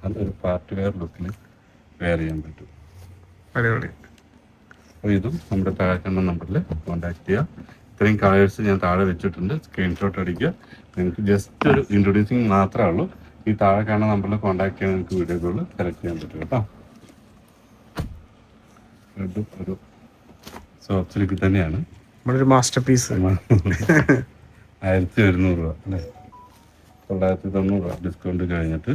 അതൊരു പാർട്ടി വെയർ ലുക്കിൽ വെയർ ചെയ്യാൻ പറ്റും. അടിപൊളി. അപ്പോൾ ഇതും നമ്മുടെ താഴെ കണ്ട നമ്പറിൽ കോൺടാക്ട് ചെയ്യുക ഇത്രയും കളേഴ്സ് ഞാൻ താഴെ വെച്ചിട്ടുണ്ട്. സ്ക്രീൻഷോട്ട് അടിക്കുക. നിങ്ങൾക്ക് ജസ്റ്റ് ഒരു ഇൻട്രൊഡ്യൂസിങ് മാത്രമേ ഉള്ളൂ. ഈ താഴെ കാണുന്ന നമ്പറിൽ കോൺടാക്ട് ചെയ്യാൻ നിങ്ങൾക്ക് വീഡിയോ കോളിൽ സെലക്ട് ചെയ്യാൻ പറ്റും കേട്ടോ. ഒരു സോഫ്റ്റ് സിൽക്ക് തന്നെയാണ്. നമ്മളൊരു മാസ്റ്റർ പീസ് ആയിരത്തി ഒരുന്നൂറ് രൂപ. അല്ലേ തൊള്ളായിരത്തി തൊണ്ണൂറ് രൂപ ഡിസ്കൗണ്ട് കഴിഞ്ഞിട്ട്.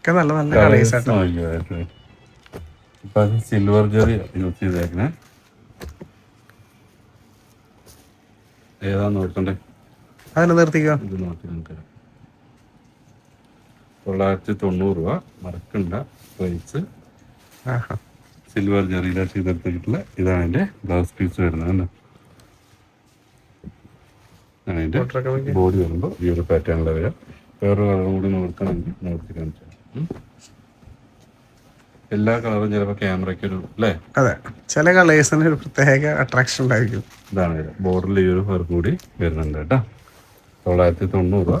ഒക്കെ നല്ല നല്ല കളേഴ്സ് ആട്ടോ. ഇപ്പൊ സിൽവർ ജെറി യൂസ് ചെയ്തേക്കണേ ഏതാ നോക്കണ്ടേ അതിനെ നിർത്തിക്കോ. തൊള്ളായിരത്തി തൊണ്ണൂറ് രൂപ. മറക്കണ്ട. പ്രൈസ് സിൽവർ ജെറിയിലെ ചെയ്തെടുത്തിട്ടുള്ള ഇതാണ് എന്റെ ബ്ലൗസ് പീസ് വരുന്നത് അതിന്റെ ബോഡി വരുമ്പോൾ ഈ ഒരു പാറ്റേണിലെ വരാം വേറൊരു കളർ കൂടി നോക്കണമെങ്കിൽ നോക്കി കാണിച്ചു. എല്ലാ കളറും ചിലപ്പോ ക്യാമറയ്ക്ക് ഒരു അല്ലേ? അതെ. ചില കളേഴ്സിന് ഒരു പ്രത്യേക അട്രാക്ഷൻ ഉണ്ടായിരിക്കും. ഇതാണ് ബോർഡിൽ ഈ ഒരു വർക്ക് കൂടി വരുന്നുണ്ട് കേട്ടോ. തൊള്ളായിരത്തി തൊണ്ണൂറ് രൂപ.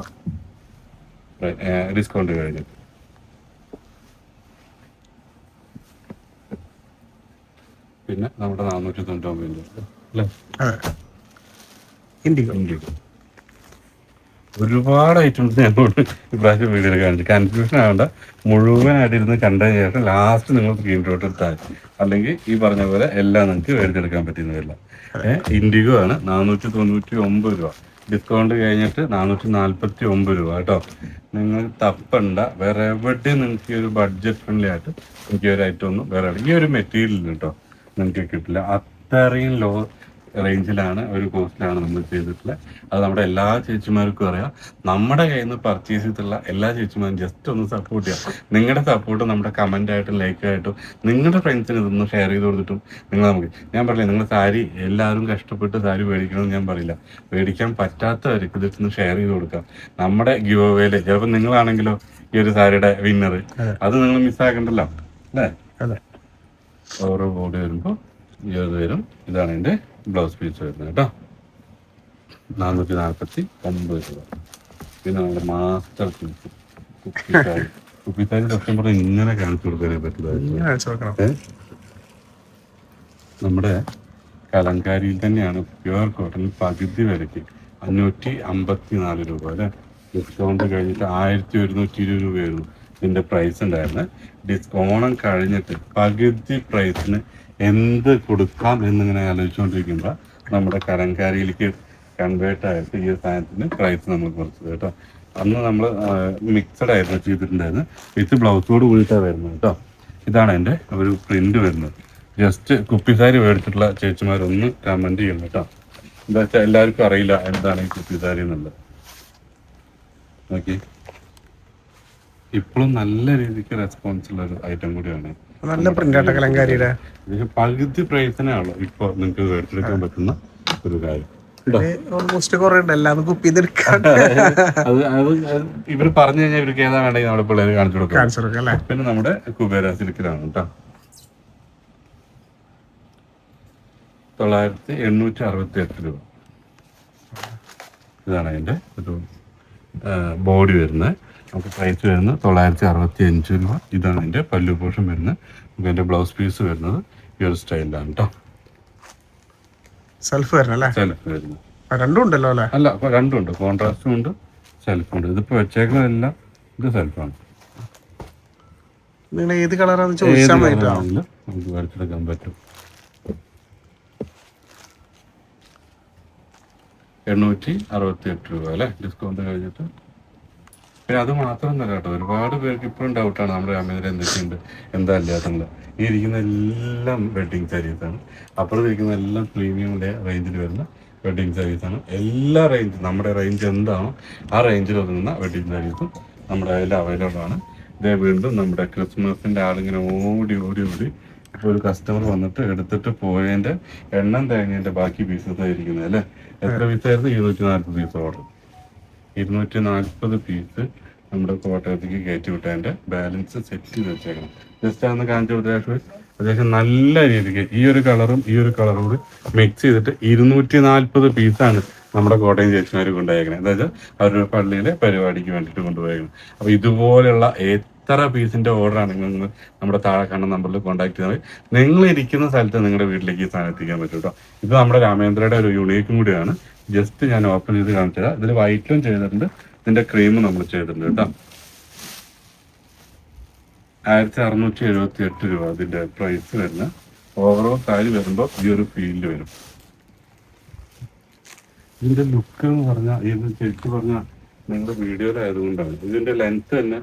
ഡിസ്കൗണ്ട് കഴിഞ്ഞു. പിന്നെ നമ്മുടെ നാനൂറ്റി അല്ലേ? അതെ. ഇൻഡിഗോ ഇൻഡിഗോ ഒരുപാട് ഐറ്റംസ് ഞങ്ങളോട് ഇപ്രാവശ്യം വീഡിയോയിൽ കാണിച്ചു. കൺഫ്യൂഷൻ ആവേണ്ട. മുഴുവനായിട്ട് ഇരുന്ന് കണ്ടതിന് ശേഷം ലാസ്റ്റ് നിങ്ങൾ സ്ക്രീൻഷോട്ട് എടുത്താൽ അല്ലെങ്കിൽ ഈ പറഞ്ഞ പോലെ എല്ലാം നിങ്ങൾക്ക് മേടിച്ചെടുക്കാൻ പറ്റുന്നതല്ല ഇൻഡിഗോ ആണ് നാനൂറ്റി തൊണ്ണൂറ്റി ഒമ്പത് രൂപ. ഡിസ്കൗണ്ട് കഴിഞ്ഞിട്ട് നാനൂറ്റി നാൽപ്പത്തി ഒമ്പത് രൂപ കേട്ടോ. നിങ്ങൾ തപ്പണ്ട. വേറെ എവിടെയും നിങ്ങൾക്ക് ഈ ഒരു ബഡ്ജറ്റ് ഫ്രണ്ട്ലി ആയിട്ട് എനിക്ക് ഒരു ഐറ്റം ഒന്നും വേറെ ഈ ഒരു മെറ്റീരിയൽ കേട്ടോ നിങ്ങൾക്ക് കിട്ടില്ല. അത്രയും ലോ റേഞ്ചിലാണ് ഒരു കോസ്റ്റിലാണ് നമ്മൾ ചെയ്തിട്ടുള്ളത്. അത് നമ്മുടെ എല്ലാ ചേച്ചിമാർക്കും അറിയാം. നമ്മുടെ കയ്യിൽ നിന്ന് പർച്ചേസ് ചെയ്തിട്ടുള്ള എല്ലാ ചേച്ചിമാരും ജസ്റ്റ് ഒന്ന് സപ്പോർട്ട് ചെയ്യാം. നിങ്ങളുടെ സപ്പോർട്ട് നമ്മുടെ കമന്റ് ആയിട്ടും ലൈക്ക് ആയിട്ടും നിങ്ങളുടെ ഫ്രണ്ട്സിന് ഇതൊന്ന് ഷെയർ ചെയ്ത് കൊടുത്തിട്ടും നിങ്ങൾ നമുക്ക് ഞാൻ പറയില്ല നിങ്ങൾ സാരി എല്ലാവരും കഷ്ടപ്പെട്ട് സാരി മേടിക്കണമെന്ന് ഞാൻ പറയില്ല. മേടിക്കാൻ പറ്റാത്തവർക്ക് ഇതൊന്ന് ഷെയർ ചെയ്ത് കൊടുക്കാം. നമ്മുടെ ഗിവ് അവേൽ ചിലപ്പോൾ നിങ്ങളാണെങ്കിലോ ഈ ഒരു സാരിയുടെ വിന്നർ അത്. നിങ്ങൾ മിസ്സാക്കണ്ടല്ലോ അല്ലേ? ഓരോ ബോർഡ് വരുമ്പോൾ ഇരുപത് വരും. ഇതാണ് എന്റെ ബ്ലൗസ് പീസ് വരുന്നത് കേട്ടോ. നാനൂറ്റി നാൽപ്പത്തി ഒമ്പത് രൂപ. പിന്നെ നമ്മുടെ മാസ്റ്റർ പീസ്. കുപ്പിത്താരി കുപ്പിത്താരി സത്യം പറഞ്ഞാൽ ഇങ്ങനെ കാണിച്ചു കൊടുക്കാനേ പറ്റില്ല? നമ്മുടെ കലങ്കാരിയിൽ തന്നെയാണ് പ്യുവർ കോട്ടണിൽ പകുതി വിലയ്ക്ക് അഞ്ഞൂറ്റി അമ്പത്തി നാല് രൂപ അല്ലെ? ഡിസ്കൗണ്ട് കഴിഞ്ഞിട്ട് ആയിരത്തി ഒരുന്നൂറ്റി ഇരുപത് രൂപയായിരുന്നു ഇതിന്റെ പ്രൈസ് ഉണ്ടായിരുന്നത്. ഡിസ്കൗണ്ട് കഴിഞ്ഞിട്ട് പകുതി പ്രൈസിന് എന്ത് കൊടുക്കാം എന്നിങ്ങനെ ആലോചിച്ചുകൊണ്ടിരിക്കുമ്പോൾ നമ്മുടെ കലങ്കാരിയിലേക്ക് കൺവേർട്ട് ആയിട്ട് ഈ സാധനത്തിന് പ്രൈസ് നമ്മൾ കുറച്ചത് കേട്ടോ? അന്ന് നമ്മൾ മിക്സഡ് ആയിരുന്നു ചെയ്തിട്ടുണ്ടായിരുന്നു വിത്ത് ബ്ലൗസോട് കൂടിയിട്ടാണ് വരുന്നത് കേട്ടോ? ഇതാണ് എന്റെ ഒരു പ്രിന്റ് വരുന്നത്. ജസ്റ്റ് കുപ്പി സാരി മേടിച്ചിട്ടുള്ള ചേച്ചിമാരൊന്ന് കമന്റ് ചെയ്യണം കേട്ടോ. എന്താ വെച്ചാൽ എല്ലാവർക്കും അറിയില്ല എന്താണ് ഈ കുപ്പി സാരി എന്നുള്ളത്. ഓക്കെ ഇപ്പോഴും നല്ല രീതിക്ക് റെസ്പോൺസ് ഉള്ള ഒരു ഐറ്റം കൂടിയാണ് നല്ല പ്രിന്റ് കലങ്കാരിയുടെ. പകുതി പ്രയത്നമാണ് ഇപ്പൊ നിങ്ങൾക്ക് മേടിച്ചെടുക്കാൻ പറ്റുന്ന ഒരു കാര്യം. ഓൾമോസ്റ്റ് കുറെ കുപ്പി ഇവർ പറഞ്ഞു കഴിഞ്ഞാൽ ഇവർക്ക് ഏതാ വേണ്ടെങ്കിൽ നമ്മുടെ പിള്ളേർ കാണിച്ചു കൊടുക്കാം. പിന്നെ നമ്മുടെ കുബേര സിൽക്കിലാണ് കേട്ടോ. തൊള്ളായിരത്തി എണ്ണൂറ്റി അറുപത്തി എട്ട് രൂപ. ഇതാണ് അതിന്റെ ഒരു ബോഡി വരുന്നത്. നമുക്ക് പ്രൈസ് വരുന്നത് തൊള്ളായിരത്തി അറുപത്തി അഞ്ച് രൂപ. ഇതാണ് എന്റെ പല്ലു പോഷം വരുന്നത്. നമുക്ക് എന്റെ ബ്ലൗസ് പീസ് വരുന്നത് ഈ ഒരു സ്റ്റൈലിലാണ് കേട്ടോ സെൽഫ് വരണം അല്ലേ? സെൽഫ് വരുന്നത്. രണ്ടും ഉണ്ടല്ലോ അല്ലേ? അല്ല രണ്ടും ഉണ്ട്. കോൺട്രാസ്റ്റും ഉണ്ട് സെൽഫും ഉണ്ട്. ഇതിപ്പോ വെച്ചേക്കുന്നതെല്ലാം ഇത് സെൽഫാണ് നിങ്ങൾ ഏത് കളറാന്ന് ഏത് ചോദിച്ചാൽ നമുക്ക് വരച്ചെടുക്കാൻ പറ്റും. എണ്ണൂറ്റി അറുപത്തി എട്ട് രൂപ അല്ലേ? ഡിസ്കൗണ്ട് കഴിഞ്ഞിട്ട് പിന്നെ അത് മാത്രമല്ല കേട്ടോ. ഒരുപാട് പേർക്ക് ഇപ്പോഴും ഡൗട്ടാണ് നമ്മുടെ അമേന്ദ്ര എന്തൊക്കെയുണ്ട് എന്താ അല്ലാത്തണ്ട് ഈ ഇരിക്കുന്ന എല്ലാം വെഡിങ് സാരീസാണ് അപ്പുറത്ത് ഇരിക്കുന്ന എല്ലാം പ്രീമിയം റേഞ്ചിൽ വരുന്ന വെഡിങ് സാരീസ് ആണ് എല്ലാ റേഞ്ച് നമ്മുടെ റേഞ്ച് എന്താണോ ആ റേഞ്ചിൽ ഒതുങ്ങുന്ന വെഡിങ് സാരീസും നമ്മുടെ അതിൽ അവൈലബിൾ ആണ്. ഇതേ വീണ്ടും നമ്മുടെ ക്രിസ്മസിന്റെ ആളിങ്ങനെ ഓടി ഓടി ഓടി ഇപ്പോൾ ഒരു കസ്റ്റമർ വന്നിട്ട് എടുത്തിട്ട് പോയതിന്റെ എണ്ണം തേങ്ങേന്റെ ബാക്കി പീസസ് ആയിരിക്കുന്നത് അല്ലേ? എത്ര പീസായിരുന്നു ഇരുന്നൂറ്റി നാൽപ്പത് പീസ് ഓർഡർ ഇരുന്നൂറ്റി നാൽപ്പത് പീസ് നമ്മുടെ കോട്ടയത്തേക്ക് കയറ്റി വിട്ടതിന്റെ ബാലൻസ് സെറ്റ് ചെയ്ത് വെച്ചേക്കണം. ജസ്റ്റ് അന്ന് കാണിച്ചു കൊടുത്ത അത്യാവശ്യം നല്ല രീതിക്ക് ഈ ഒരു കളറും ഈ ഒരു കളറും കൂടി മിക്സ് ചെയ്തിട്ട് ഇരുന്നൂറ്റി നാൽപ്പത് പീസാണ് നമ്മുടെ കോട്ടയം ചേച്ചിമാർ കൊണ്ടുപോയേക്കണേ. വെച്ചാൽ അവരുടെ പള്ളിയിലെ പരിപാടിക്ക് വേണ്ടിയിട്ട് കൊണ്ടുപോയേക്കണം. അപ്പൊ ഇതുപോലെയുള്ള എത്ര പീസിന്റെ ഓർഡർ ആണെങ്കിൽ നിങ്ങൾ നമ്മുടെ താഴെ കാണുന്ന നമ്പറിൽ കോൺടാക്ട് ചെയ്താൽ നിങ്ങൾ ഇരിക്കുന്ന സ്ഥലത്ത് നിങ്ങളുടെ വീട്ടിലേക്ക് ഈ സാധനം എത്തിക്കാൻ പറ്റും കേട്ടോ ഇത് നമ്മുടെ രാമേന്ദ്രയുടെ ഒരു യൂണിക്കും കൂടിയാണ്. ജസ്റ്റ് ഞാൻ ഓപ്പൺ ചെയ്ത് കാണിച്ചു തരാം ഇതിൽ വൈറ്റും ചെയ്തിട്ടുണ്ട്. ഇതിന്റെ ക്രീം നമ്മൾ ചെയ്തിട്ടുണ്ട് കേട്ടോ. ആയിരത്തി അറുന്നൂറ്റി എഴുപത്തി എട്ട് രൂപ അതിന്റെ പ്രൈസ് വരുന്ന ഓവറോൾ സാരി വരുമ്പോൾ ഈ ഒരു ഫീൽഡ് വരും. ഇതിന്റെ ലുക്ക് എന്ന് പറഞ്ഞാൽ ഇത് ചേച്ചി പറഞ്ഞ നിങ്ങളുടെ വീഡിയോയിലായതുകൊണ്ടാണ്. ഇതിന്റെ ലെങ്ത് തന്നെ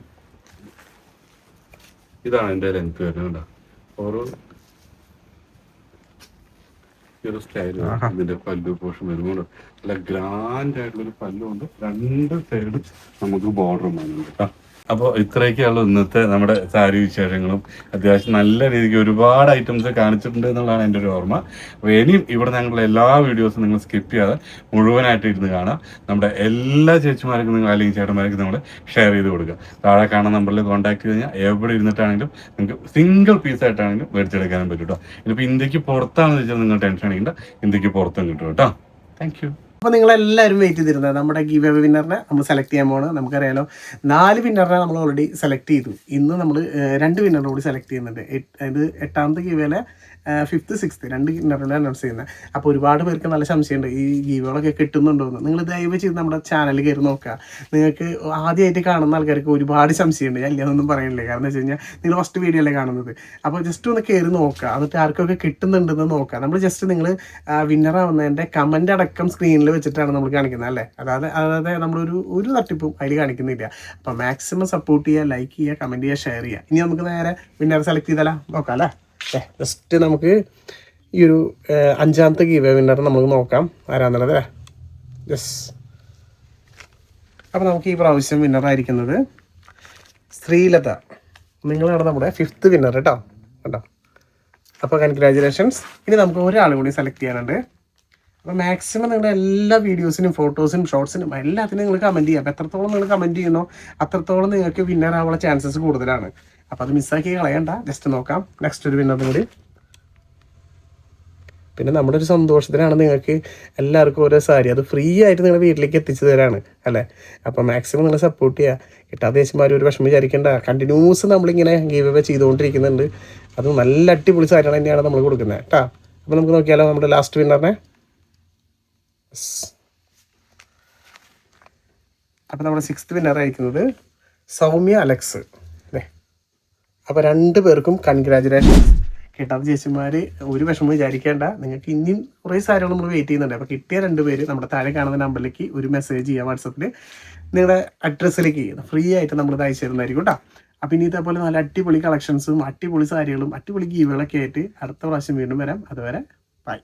ഇതാണ് എന്റെ ലെങ്ത് വരുന്നത് ഓരോ ഒരു സ്റ്റൈൽ ഇതിന്റെ പല്ലു പോഷൻ വരുമ്പോൾ നല്ല ഗ്രാൻഡ് ആയിട്ടുള്ള ഒരു പല്ലുണ്ട്. രണ്ട് സൈഡും നമുക്ക് ബോർഡർ വേണം കേട്ടോ അപ്പോൾ ഇത്രയൊക്കെയുള്ള ഇന്നത്തെ നമ്മുടെ സാരി വിശേഷങ്ങളും. അത്യാവശ്യം നല്ല രീതിക്ക് ഒരുപാട് ഐറ്റംസ് കാണിച്ചിട്ടുണ്ട് എന്നുള്ളതാണ് എന്റെ ഒരു ഓർമ്മ. അപ്പോൾ ഇനിയും ഇവിടെ ഞങ്ങളുടെ എല്ലാ വീഡിയോസും നിങ്ങൾ സ്കിപ്പ് ചെയ്യാതെ മുഴുവനായിട്ട് ഇരുന്ന് കാണാം. നമ്മുടെ എല്ലാ ചേച്ചിമാർക്കും നിങ്ങൾ അല്ലെങ്കിൽ ചേട്ടന്മാർക്കും നമ്മൾ ഷെയർ ചെയ്ത് കൊടുക്കുക. താഴെ കാണുന്ന നമ്പറിൽ കോൺടാക്ട് ചെയ്ത് കഴിഞ്ഞാൽ എവിടെ ഇരുന്നിട്ടാണെങ്കിലും നിങ്ങൾക്ക് സിംഗിൾ പീസ് ആയിട്ടാണെങ്കിലും മേടിച്ചെടുക്കാനും പറ്റും കേട്ടോ ഇനിയിപ്പോൾ ഇന്ത്യയ്ക്ക് പുറത്താണെന്ന് വെച്ചാൽ നിങ്ങൾ ടെൻഷൻ അടിക്കേണ്ട. ഇന്ത്യയ്ക്ക് പുറത്തും കിട്ടും കേട്ടോ താങ്ക് യു അപ്പൊ നിങ്ങൾ എല്ലാവരും വെയിറ്റ് ചെയ്തിരുന്നത് നമ്മുടെ ഗീവ് അവേ വിന്നറിനെ നമ്മൾ സെലക്ട് ചെയ്യാൻ പോകണം നമുക്കറിയാലോ നാല് വിന്നറിനെ നമ്മൾ ഓൾറെഡി സെലക്ട് ചെയ്തു. ഇന്ന് നമ്മൾ രണ്ട് വിന്നറിനെ കൂടി സെലക്ട് ചെയ്യുന്നുണ്ട്. അതായത് എട്ടാമത്തെ ഗീവേലെ ഫിഫ്ത്ത് സിക്സ്ത് രണ്ട് വിന്നറിനെ അനൗൺസ് ചെയ്യുന്നത് അപ്പോൾ ഒരുപാട് പേർക്ക് നല്ല സംശയമുണ്ട്. ഈ ഗീവുകളൊക്കെ കിട്ടുന്നുണ്ടോ എന്ന് നിങ്ങൾ ദയവ് ചെയ്ത് നമ്മുടെ ചാനൽ കയറി നോക്കുക. നിങ്ങൾക്ക് ആദ്യമായിട്ട് കാണുന്ന ആൾക്കാർക്ക് ഒരുപാട് സംശയമുണ്ട്. ഞാൻ ഇല്ലാതൊന്നും പറയണില്ല. കാരണം വെച്ച് കഴിഞ്ഞാൽ നിങ്ങൾ ഫസ്റ്റ് വീഡിയോ അല്ലേ കാണുന്നത്. അപ്പോൾ ജസ്റ്റ് ഒന്ന് കയറി നോക്കുക. എന്നിട്ട് ആർക്കൊക്കെ കിട്ടുന്നുണ്ടെന്ന് നോക്കുക. നമ്മൾ ജസ്റ്റ് നിങ്ങൾ വിന്നർ ആവുന്നതിന്റെ കമന്റ് അടക്കം സ്ക്രീനിൽ വെച്ചിട്ടാണ് നമ്മൾ കാണിക്കുന്നത് അല്ലേ? അതായത് അതായത് നമ്മളൊരു ഒരു തട്ടിപ്പും അതിൽ കാണിക്കുന്നില്ല. അപ്പോൾ മാക്സിമം സപ്പോർട്ട് ചെയ്യുക ലൈക്ക് ചെയ്യുക കമന്റ് ചെയ്യുക ഷെയർ ചെയ്യുക. ഇനി നമുക്ക് നേരെ വിന്നർ സെലക്ട് ചെയ്താലോ? നോക്കാം അല്ലേ? ജസ്റ്റ് നമുക്ക് ഈ ഒരു അഞ്ചാമത്തെ ഗീവ വിന്നർ നമുക്ക് നോക്കാം. ആരാന്നുള്ളത് അല്ലേ? യെസ് അപ്പോൾ നമുക്ക് ഈ പ്രാവശ്യം വിന്നർ ആയിരിക്കുന്നത് ശ്രീലത. നിങ്ങളാണ് നമ്മുടെ ഫിഫ്ത്ത് വിന്നർ കേട്ടോ. കേട്ടോ അപ്പോൾ കൺഗ്രാജുലേഷൻസ് ഇനി നമുക്ക് ഒരാൾ കൂടി സെലക്ട് ചെയ്യാനുണ്ട്. അപ്പോൾ മാക്സിമം നിങ്ങളുടെ എല്ലാ വീഡിയോസിനും ഫോട്ടോസിനും ഷോർട്സിനും എല്ലാത്തിനും നിങ്ങൾ കമന്റ് ചെയ്യാം. അപ്പോൾ എത്രത്തോളം നിങ്ങൾ കമന്റ് ചെയ്യുന്നോ അത്രത്തോളം നിങ്ങൾക്ക് വിന്നർ ആവാനുള്ള ചാൻസസ് കൂടുതലാണ്. അപ്പോൾ അത് മിസ്സാക്കി കളയണ്ട. ജസ്റ്റ് നോക്കാം. നെക്സ്റ്റ് ഒരു വിന്നറും കൂടി. പിന്നെ നമ്മുടെ ഒരു സന്തോഷത്തിനാണ് നിങ്ങൾക്ക് എല്ലാവർക്കും ഓരോ സാരി. അത് ഫ്രീ ആയിട്ട് നിങ്ങളുടെ വീട്ടിലേക്ക് എത്തിച്ചു തരാണ് അല്ലേ? അപ്പോൾ മാക്സിമം നിങ്ങൾ സപ്പോർട്ട് ചെയ്യുക കിട്ടാത്ത ചേച്ചിമാർ ഒരു വിഷമം വിചാരിക്കേണ്ട. കണ്ടിന്യൂസ് നമ്മളിങ്ങനെ ഗീവ് അവേ ചെയ്തുകൊണ്ടിരിക്കുന്നുണ്ട്. അത് നല്ല അടിപൊളി സാരികൾ തന്നെയാണ് നമ്മൾ കൊടുക്കുന്നത് കേട്ടോ? അപ്പോൾ നമുക്ക് നോക്കിയാലോ നമ്മുടെ ലാസ്റ്റ് വിന്നറിനെ അപ്പോൾ നമ്മുടെ സിക്സ്ത് വിന്നർ ആയിരിക്കുന്നത് സൗമ്യ അലക്സ്. അപ്പോൾ രണ്ട് പേർക്കും കൺഗ്രാജുലേഷൻസ് കിട്ടാത്ത ചേച്ചിമാർ ഒരു വിഷമം വിചാരിക്കേണ്ട. നിങ്ങൾക്ക് ഇനിയും കുറേ സാരികൾ നമ്മൾ വെയിറ്റ് ചെയ്യുന്നുണ്ട്. അപ്പോൾ കിട്ടിയ രണ്ടുപേര് നമ്മുടെ താഴെ കാണുന്ന നമ്പറിലേക്ക് ഒരു മെസ്സേജ് ചെയ്യാം വാട്സപ്പിൽ നിങ്ങളുടെ അഡ്രസ്സിലേക്ക് ഫ്രീ ആയിട്ട് നമ്മൾ അയച്ചു തരുന്നതായിരിക്കും കേട്ടോ അപ്പം ഇനി ഇതേപോലെ നല്ല അടിപൊളി കളക്ഷൻസും അടിപൊളി സാരികളും അടിപൊളി ഗീവുകളൊക്കെ ആയിട്ട് അടുത്ത പ്രാവശ്യം വീണ്ടും വരാം. അതുവരെ ബൈ